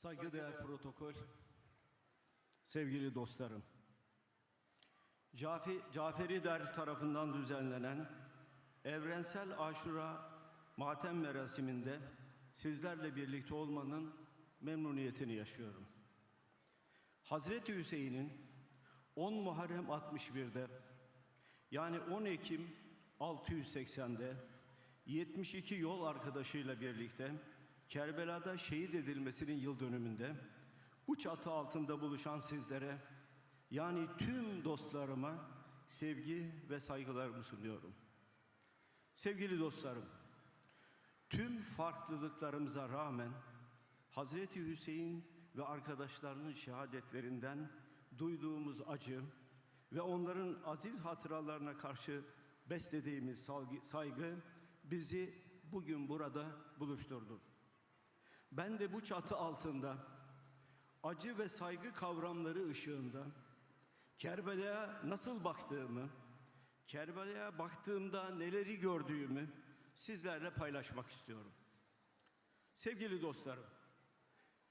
Saygıdeğer protokol, sevgili dostlarım. Cafi, Caferi Der tarafından düzenlenen Evrensel Aşura Matem merasiminde sizlerle birlikte olmanın memnuniyetini yaşıyorum. Hazreti Hüseyin'in 10 Muharrem 61'de yani 10 Ekim 680'de 72 yol arkadaşıyla birlikte Kerbela'da şehit edilmesinin yıl dönümünde bu çatı altında buluşan sizlere yani tüm dostlarıma sevgi ve saygılarımı sunuyorum. Sevgili dostlarım, tüm farklılıklarımıza rağmen Hazreti Hüseyin ve arkadaşlarının şehadetlerinden duyduğumuz acı ve onların aziz hatıralarına karşı beslediğimiz saygı bizi bugün burada buluşturdu. Ben de bu çatı altında acı ve saygı kavramları ışığında Kerbela'ya nasıl baktığımı, Kerbela'ya baktığımda neleri gördüğümü sizlerle paylaşmak istiyorum. Sevgili dostlarım,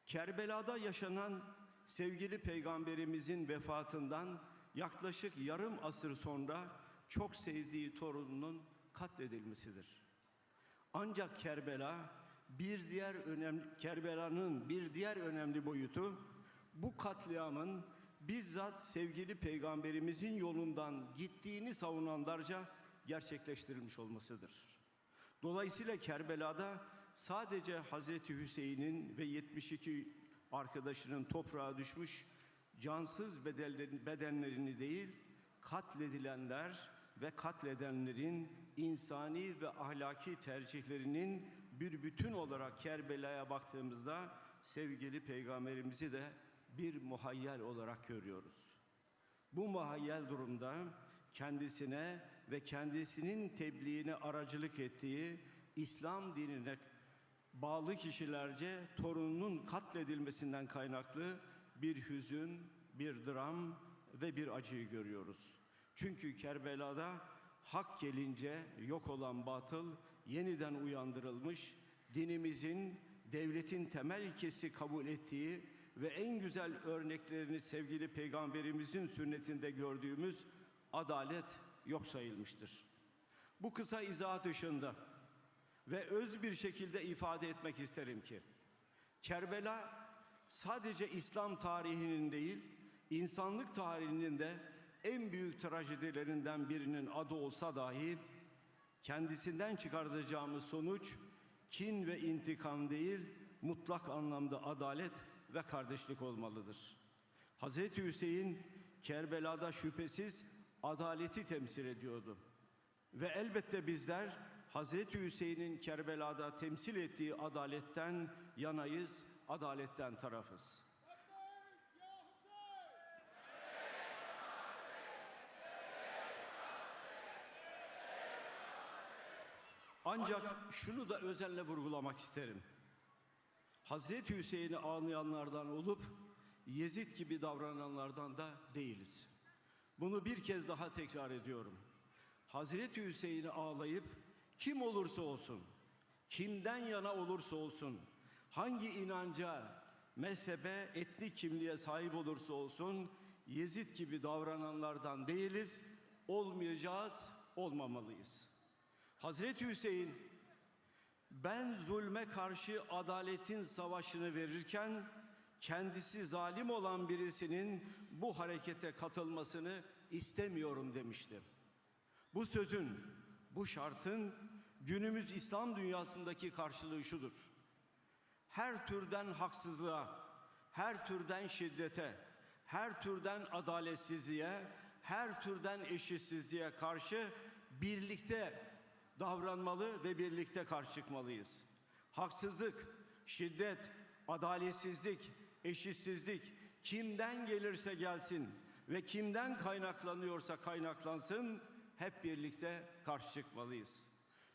Kerbela'da yaşanan sevgili peygamberimizin vefatından yaklaşık yarım asır sonra çok sevdiği torununun katledilmesidir. Ancak Kerbela bir diğer önemli Kerbela'nın bir diğer önemli boyutu bu katliamın bizzat sevgili peygamberimizin yolundan gittiğini savunanlarca gerçekleştirilmiş olmasıdır. Dolayısıyla Kerbela'da sadece Hazreti Hüseyin'in ve 72 arkadaşının toprağa düşmüş cansız bedenlerini değil, katledilenler ve katledenlerin insani ve ahlaki tercihlerinin bir bütün olarak Kerbela'ya baktığımızda sevgili peygamberimizi de bir muhayyel olarak görüyoruz. Bu muhayyel durumda kendisine ve kendisinin tebliğine aracılık ettiği İslam dinine bağlı kişilerce torununun katledilmesinden kaynaklı bir hüzün, bir dram ve bir acıyı görüyoruz. Çünkü Kerbela'da hak gelince yok olan batıl yeniden uyandırılmış, dinimizin, devletin temel ilkesi kabul ettiği ve en güzel örneklerini sevgili peygamberimizin sünnetinde gördüğümüz adalet yok sayılmıştır. Bu kısa izah dışında ve öz bir şekilde ifade etmek isterim ki Kerbela sadece İslam tarihinin değil, insanlık tarihinin de en büyük trajedilerinden birinin adı olsa dahi kendisinden çıkartacağımız sonuç kin ve intikam değil, mutlak anlamda adalet ve kardeşlik olmalıdır. Hazreti Hüseyin Kerbela'da şüphesiz adaleti temsil ediyordu. Ve elbette bizler Hazreti Hüseyin'in Kerbela'da temsil ettiği adaletten yanayız, adaletten tarafız. Ancak şunu da özenle vurgulamak isterim. Hazreti Hüseyin'i ağlayanlardan olup Yezid gibi davrananlardan da değiliz. Bunu bir kez daha tekrar ediyorum. Hazreti Hüseyin'i ağlayıp kim olursa olsun, kimden yana olursa olsun, hangi inanca, mezhebe, etnik kimliğe sahip olursa olsun Yezid gibi davrananlardan değiliz, olmayacağız, olmamalıyız. Hazreti Hüseyin ben zulme karşı adaletin savaşını verirken kendisi zalim olan birisinin bu harekete katılmasını istemiyorum demişti. Bu sözün, bu şartın günümüz İslam dünyasındaki karşılığı şudur. Her türden haksızlığa, her türden şiddete, her türden adaletsizliğe, her türden eşitsizliğe karşı birlikte davranmalı ve birlikte karşı çıkmalıyız. Haksızlık, şiddet, adaletsizlik, eşitsizlik kimden gelirse gelsin ve kimden kaynaklanıyorsa kaynaklansın hep birlikte karşı çıkmalıyız.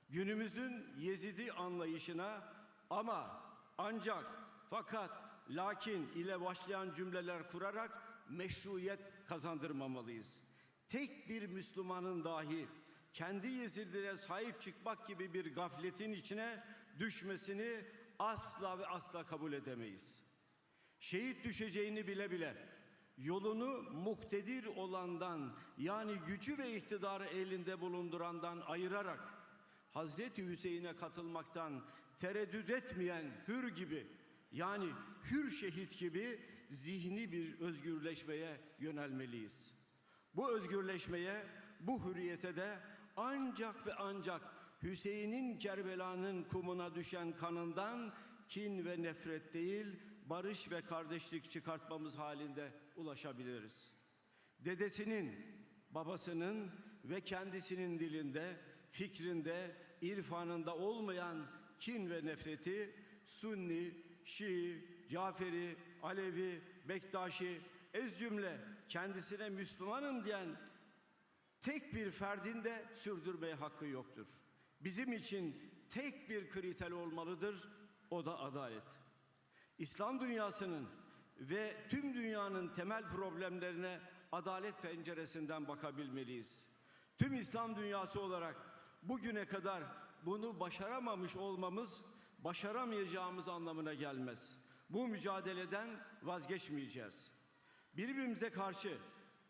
Günümüzün Yezidi anlayışına ama ancak fakat lakin ile başlayan cümleler kurarak meşruiyet kazandırmamalıyız. Tek bir Müslümanın dahi kendi Yezidlere sahip çıkmak gibi bir gafletin içine düşmesini asla ve asla kabul edemeyiz. şehit düşeceğini bile bile yolunu muktedir olandan yani gücü ve iktidarı elinde bulundurandan ayırarak Hazreti Hüseyin'e katılmaktan tereddüt etmeyen hür gibi yani hür şehit gibi zihni bir özgürleşmeye yönelmeliyiz. Bu özgürleşmeye, bu hürriyete de ancak ve ancak Hüseyin'in Kerbela'nın kumuna düşen kanından kin ve nefret değil, barış ve kardeşlik çıkartmamız halinde ulaşabiliriz. Dedesinin, babasının ve kendisinin dilinde, fikrinde, irfanında olmayan kin ve nefreti Sunni, Şii, Caferi, Alevi, Bektaşi, ez cümle kendisine Müslümanım diyen tek bir ferdin de sürdürmeye hakkı yoktur. Bizim için tek bir kriter olmalıdır, o da adalet. İslam dünyasının ve tüm dünyanın temel problemlerine adalet penceresinden bakabilmeliyiz. Tüm İslam dünyası olarak bugüne kadar bunu başaramamış olmamız başaramayacağımız anlamına gelmez. Bu mücadeleden vazgeçmeyeceğiz. Birbirimize karşı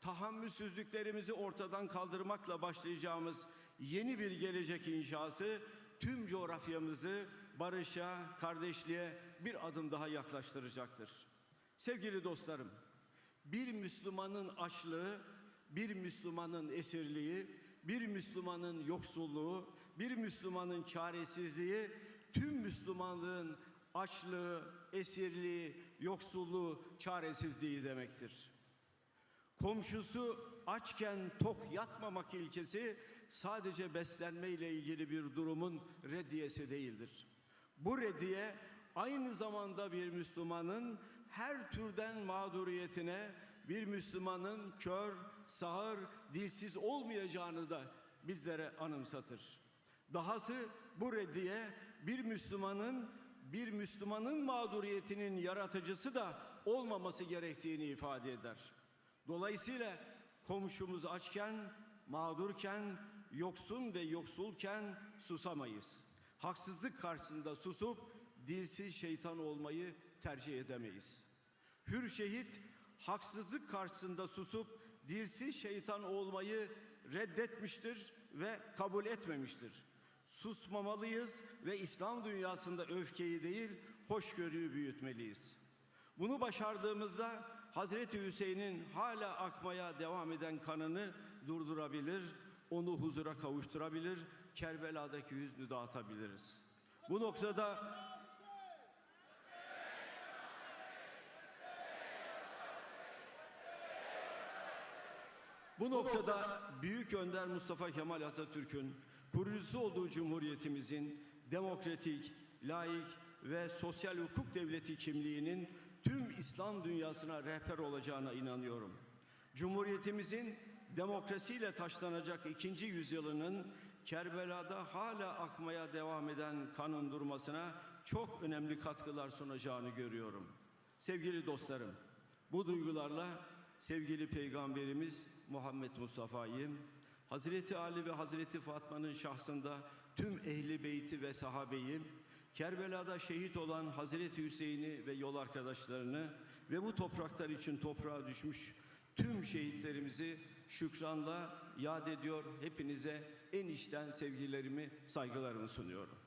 tahammülsüzlüklerimizi ortadan kaldırmakla başlayacağımız yeni bir gelecek inşası tüm coğrafyamızı barışa, kardeşliğe bir adım daha yaklaştıracaktır. Sevgili dostlarım, bir Müslümanın açlığı, bir Müslümanın esirliği, bir Müslümanın yoksulluğu, bir Müslümanın çaresizliği, tüm Müslümanlığın açlığı, esirliği, yoksulluğu, çaresizliği demektir. Komşusu açken tok yatmamak ilkesi sadece beslenme ile ilgili bir durumun reddiyesi değildir. Bu reddiye aynı zamanda bir Müslümanın her türden mağduriyetine, bir Müslümanın kör, sağır, dilsiz olmayacağını da bizlere anımsatır. Dahası bu reddiye bir Müslümanın bir Müslümanın mağduriyetinin yaratıcısı da olmaması gerektiğini ifade eder. Dolayısıyla komşumuz açken, mağdurken, yoksun ve yoksulken susamayız. Haksızlık karşısında susup dilsiz şeytan olmayı tercih edemeyiz. Hür şehit haksızlık karşısında susup dilsiz şeytan olmayı reddetmiştir ve kabul etmemiştir. Susmamalıyız ve İslam dünyasında öfkeyi değil hoşgörüyü büyütmeliyiz. Bunu başardığımızda Hazreti Hüseyin'in hala akmaya devam eden kanını durdurabilir, onu huzura kavuşturabilir, Kerbela'daki hüznü dağıtabiliriz. Bu noktada Bu noktada Büyük Önder Mustafa Kemal Atatürk'ün kurucusu olduğu Cumhuriyetimizin demokratik, laik ve sosyal hukuk devleti kimliğinin tüm İslam dünyasına rehber olacağına inanıyorum. Cumhuriyetimizin demokrasiyle taşlanacak ikinci yüzyılının Kerbela'da hala akmaya devam eden kanın durmasına çok önemli katkılar sunacağını görüyorum. Sevgili dostlarım, bu duygularla sevgili Peygamberimiz Muhammed Mustafa'yı, Hazreti Ali ve Hazreti Fatma'nın şahsında tüm ehli beyti ve sahabeyi, Kerbela'da şehit olan Hazreti Hüseyin'i ve yol arkadaşlarını ve bu topraklar için toprağa düşmüş tüm şehitlerimizi şükranla yad ediyor. Hepinize en içten sevgilerimi, saygılarımı sunuyorum.